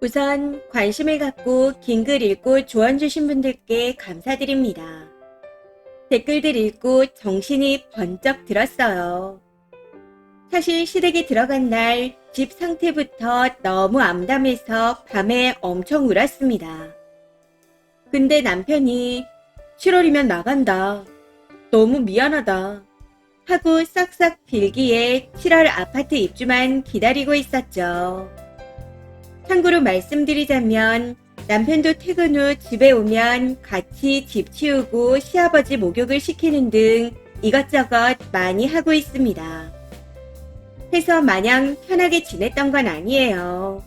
우선 관심을 갖고 긴 글 읽고 조언 주신 분들께 감사드립니다. 댓글들 읽고 정신이 번쩍 들었어요. 사실 시댁에 들어간 날 집 상태부터 너무 암담해서 밤에 엄청 울었습니다. 근데 남편이 7월이면 나간다. 너무 미안하다. 하고 싹싹 빌기에 7월 아파트 입주만 기다리고 있었죠. 참고로 말씀드리자면 남편도 퇴근 후 집에 오면 같이 집 치우고 시아버지 목욕을 시키는 등 이것저것 많이 하고 있습니다. 해서 마냥 편하게 지냈던 건 아니에요.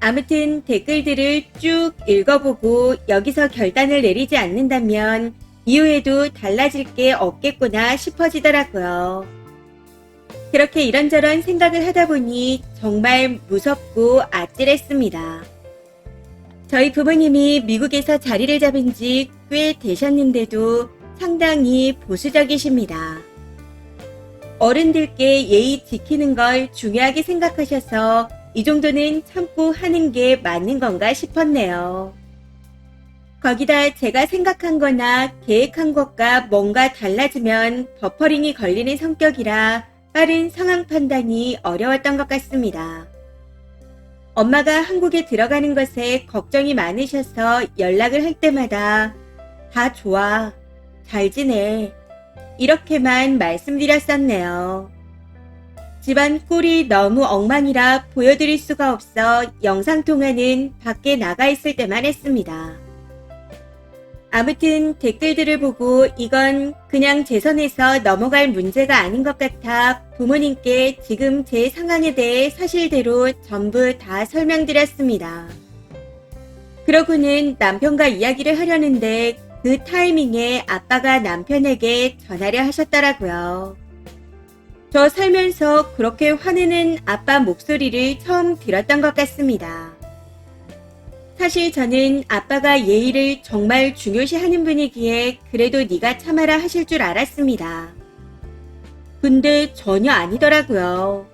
아무튼 댓글들을 쭉 읽어보고 여기서 결단을 내리지 않는다면 이후에도 달라질 게 없겠구나 싶어지더라고요. 그렇게 이런저런 생각을 하다 보니 정말 무섭고 아찔했습니다. 저희 부모님이 미국에서 자리를 잡은 지 꽤 되셨는데도 상당히 보수적이십니다. 어른들께 예의 지키는 걸 중요하게 생각하셔서 이 정도는 참고 하는 게 맞는 건가 싶었네요. 거기다 제가 생각한 거나 계획한 것과 뭔가 달라지면 버퍼링이 걸리는 성격이라 빠른 상황 판단이 어려웠던 것 같습니다. 엄마가 한국에 들어가는 것에 걱정이 많으셔서 연락을 할 때마다 다 좋아, 잘 지내, 이렇게만 말씀드렸었네요. 집안 꼴이 너무 엉망이라 보여드릴 수가 없어 영상통화는 밖에 나가 있을 때만 했습니다. 아무튼 댓글들을 보고 이건 그냥 제 선에서 넘어갈 문제가 아닌 것 같아 부모님께 지금 제 상황에 대해 사실대로 전부 다 설명드렸습니다. 그러고는 남편과 이야기를 하려는데 그 타이밍에 아빠가 남편에게 전화를 하셨더라고요. 저 살면서 그렇게 화내는 아빠 목소리를 처음 들었던 것 같습니다. 사실 저는 아빠가 예의를 정말 중요시하는 분이기에 그래도 네가 참아라 하실 줄 알았습니다. 근데 전혀 아니더라고요.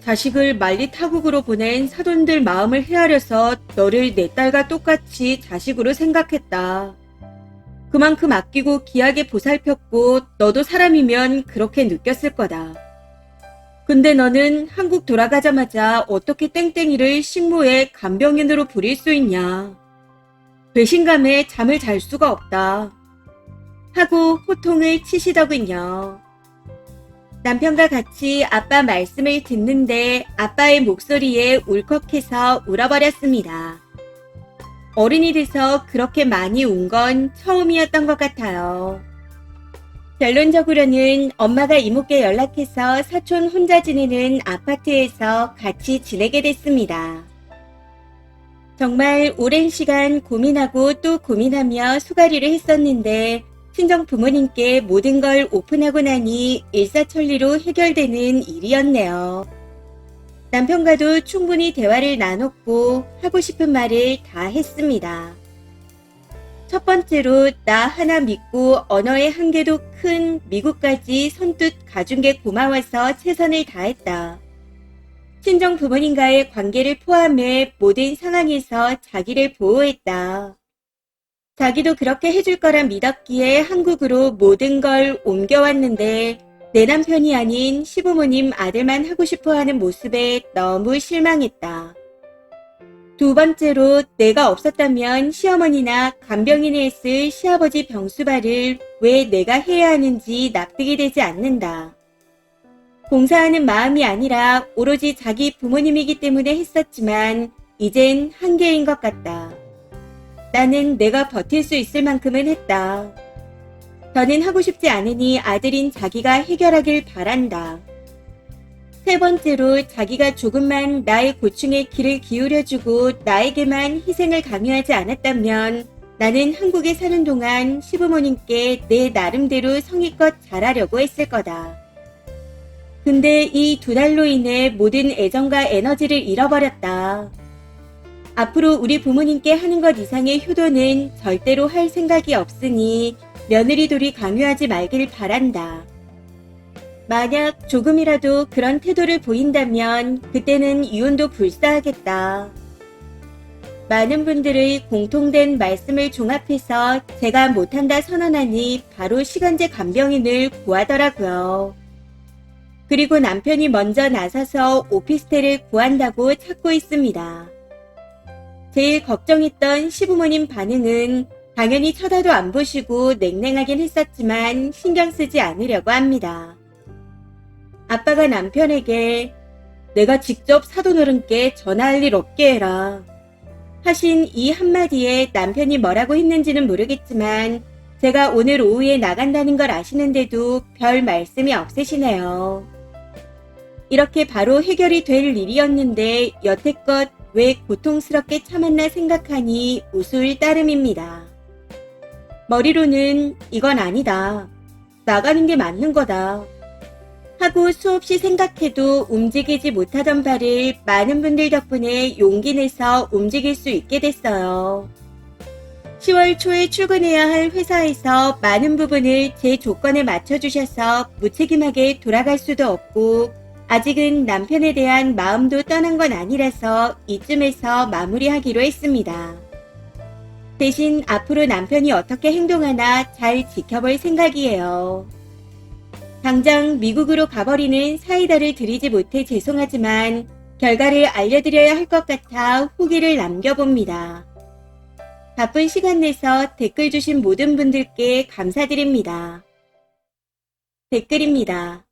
자식을 만리타국으로 보낸 사돈들 마음을 헤아려서 너를 내 딸과 똑같이 자식으로 생각했다. 그만큼 아끼고 귀하게 보살폈고 너도 사람이면 그렇게 느꼈을 거다. 근데 너는 한국 돌아가자마자 어떻게 땡땡이를 식모의 간병인으로 부릴 수 있냐. 배신감에 잠을 잘 수가 없다. 하고 호통을 치시더군요. 남편과 같이 아빠 말씀을 듣는데 아빠의 목소리에 울컥해서 울어버렸습니다. 어른이 돼서 그렇게 많이 운 건 처음이었던 것 같아요. 결론적으로는 엄마가 이모께 연락해서 사촌 혼자 지내는 아파트에서 같이 지내게 됐습니다. 정말 오랜 시간 고민하고 또 고민하며 수가리를 했었는데 친정 부모님께 모든 걸 오픈하고 나니 일사천리로 해결되는 일이었네요. 남편과도 충분히 대화를 나눴고 하고 싶은 말을 다 했습니다. 첫 번째로 나 하나 믿고 언어의 한계도 큰 미국까지 선뜻 가준 게 고마워서 최선을 다했다. 친정 부모님과의 관계를 포함해 모든 상황에서 자기를 보호했다. 자기도 그렇게 해줄 거라 믿었기에 한국으로 모든 걸 옮겨왔는데 내 남편이 아닌 시부모님 아들만 하고 싶어 하는 모습에 너무 실망했다. 두 번째로 내가 없었다면 시어머니나 간병인이 했을 시아버지 병수발을 왜 내가 해야 하는지 납득이 되지 않는다. 봉사하는 마음이 아니라 오로지 자기 부모님이기 때문에 했었지만 이젠 한계인 것 같다. 나는 내가 버틸 수 있을 만큼은 했다. 더는 하고 싶지 않으니 아들인 자기가 해결하길 바란다. 세 번째로 자기가 조금만 나의 고충에 귀를 기울여주고 나에게만 희생을 강요하지 않았다면 나는 한국에 사는 동안 시부모님께 내 나름대로 성의껏 잘하려고 했을 거다. 근데 이 두 달로 인해 모든 애정과 에너지를 잃어버렸다. 앞으로 우리 부모님께 하는 것 이상의 효도는 절대로 할 생각이 없으니 며느리 돌이 강요하지 말길 바란다. 만약 조금이라도 그런 태도를 보인다면 그때는 이혼도 불사하겠다. 많은 분들의 공통된 말씀을 종합해서 제가 못한다 선언하니 바로 시간제 간병인을 구하더라고요. 그리고 남편이 먼저 나서서 오피스텔을 구한다고 찾고 있습니다. 제일 걱정했던 시부모님 반응은 당연히 쳐다도 안 보시고 냉랭하긴 했었지만 신경 쓰지 않으려고 합니다. 아빠가 남편에게 내가 직접 사돈어른께 전화할 일 없게 해라. 하신 이 한마디에 남편이 뭐라고 했는지는 모르겠지만 제가 오늘 오후에 나간다는 걸 아시는데도 별 말씀이 없으시네요. 이렇게 바로 해결이 될 일이었는데 여태껏 왜 고통스럽게 참았나 생각하니 우스울 따름입니다. 머리로는 이건 아니다. 나가는 게 맞는 거다. 하고 수없이 생각해도 움직이지 못하던 발을 많은 분들 덕분에 용기 내서 움직일 수 있게 됐어요. 10월 초에 출근해야 할 회사에서 많은 부분을 제 조건에 맞춰주셔서 무책임하게 돌아갈 수도 없고 아직은 남편에 대한 마음도 떠난 건 아니라서 이쯤에서 마무리하기로 했습니다. 대신 앞으로 남편이 어떻게 행동하나 잘 지켜볼 생각이에요. 당장 미국으로 가버리는 사이다를 드리지 못해 죄송하지만 결과를 알려드려야 할 것 같아 후기를 남겨봅니다. 바쁜 시간 내서 댓글 주신 모든 분들께 감사드립니다. 댓글입니다.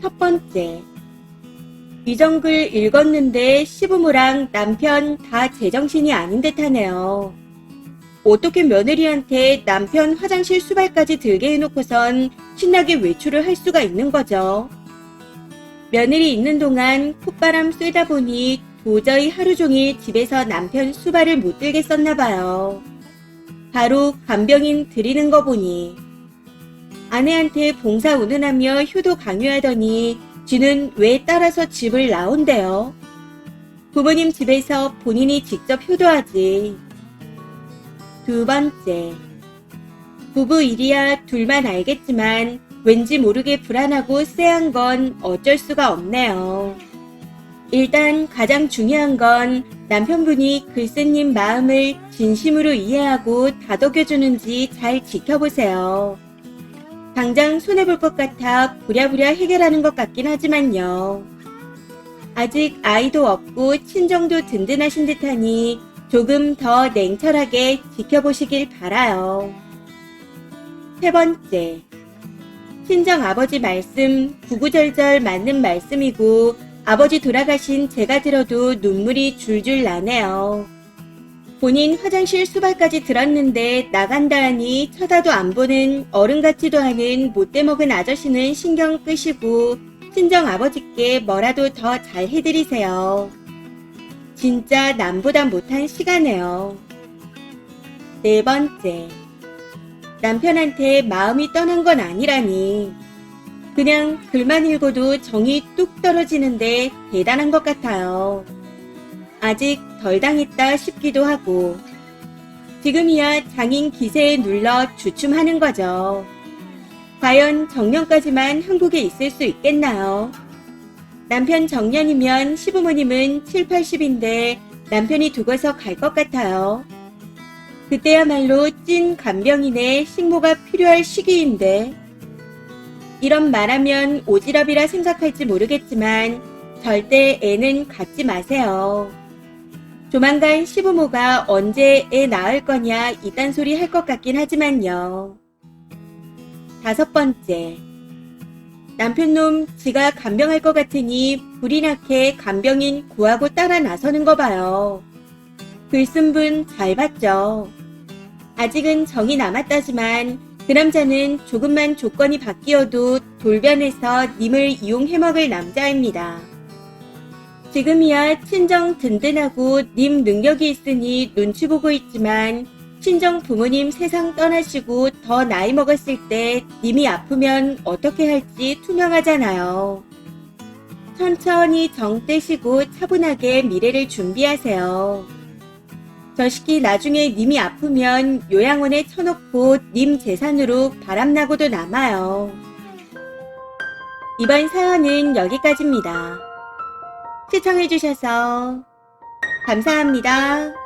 첫 번째. 이정글 읽었는데 시부모랑 남편 다 제정신이 아닌 듯 하네요. 어떻게 며느리한테 남편 화장실 수발까지 들게 해놓고선 신나게 외출을 할 수가 있는 거죠. 며느리 있는 동안 콧바람 쐬다 보니 도저히 하루 종일 집에서 남편 수발을 못 들겠었나 봐요. 바로 간병인 드리는 거 보니 아내한테 봉사 운운하며 효도 강요하더니 쥐는 왜 따라서 집을 나온대요? 부모님 집에서 본인이 직접 효도하지. 두 번째. 부부 일이야 둘만 알겠지만 왠지 모르게 불안하고 쎄한 건 어쩔 수가 없네요. 일단 가장 중요한 건 남편분이 글쓴님 마음을 진심으로 이해하고 다독여주는지 잘 지켜보세요. 당장 손해볼 것 같아 부랴부랴 해결하는 것 같긴 하지만요. 아직 아이도 없고 친정도 든든하신 듯하니 조금 더 냉철하게 지켜보시길 바라요. 세 번째. 친정 아버지 말씀 구구절절 맞는 말씀이고 아버지 돌아가신 제가 들어도 눈물이 줄줄 나네요. 본인 화장실 수발까지 들었는데 나간다 하니 쳐다도 안 보는 어른 같지도 않은 못돼 먹은 아저씨는 신경 끄시고 친정 아버지께 뭐라도 더 잘 해드리세요. 진짜 남보다 못한 시가네요. 네 번째. 남편한테 마음이 떠난 건 아니라니. 그냥 글만 읽어도 정이 뚝 떨어지는데 대단한 것 같아요. 아직 덜 당했다 싶기도 하고. 지금이야 장인 기세에 눌러 주춤하는 거죠. 과연 정년까지만 한국에 있을 수 있겠나요? 남편 정년이면 시부모님은 7, 80인데 남편이 두고서 갈 것 같아요. 그때야말로 찐 간병인의 식모가 필요할 시기인데 이런 말하면 오지랖이라 생각할지 모르겠지만 절대 애는 갖지 마세요. 조만간 시부모가 언제 애 낳을 거냐 이딴 소리 할 것 같긴 하지만요. 다섯 번째. 남편놈 지가 간병할 것 같으니 불이 나게 간병인 구하고 따라 나서는 거 봐요. 글쓴 분 잘 봤죠. 아직은 정이 남았다지만 그 남자는 조금만 조건이 바뀌어도 돌변해서 님을 이용해먹을 남자입니다. 지금이야 친정 든든하고 님 능력이 있으니 눈치 보고 있지만 친정 부모님 세상 떠나시고 더 나이 먹었을 때 님이 아프면 어떻게 할지 투명하잖아요. 천천히 정 떼시고 차분하게 미래를 준비하세요. 저 시기 나중에 님이 아프면 요양원에 쳐놓고 님 재산으로 바람나고도 남아요. 이번 사연은 여기까지입니다. 시청해주셔서 감사합니다.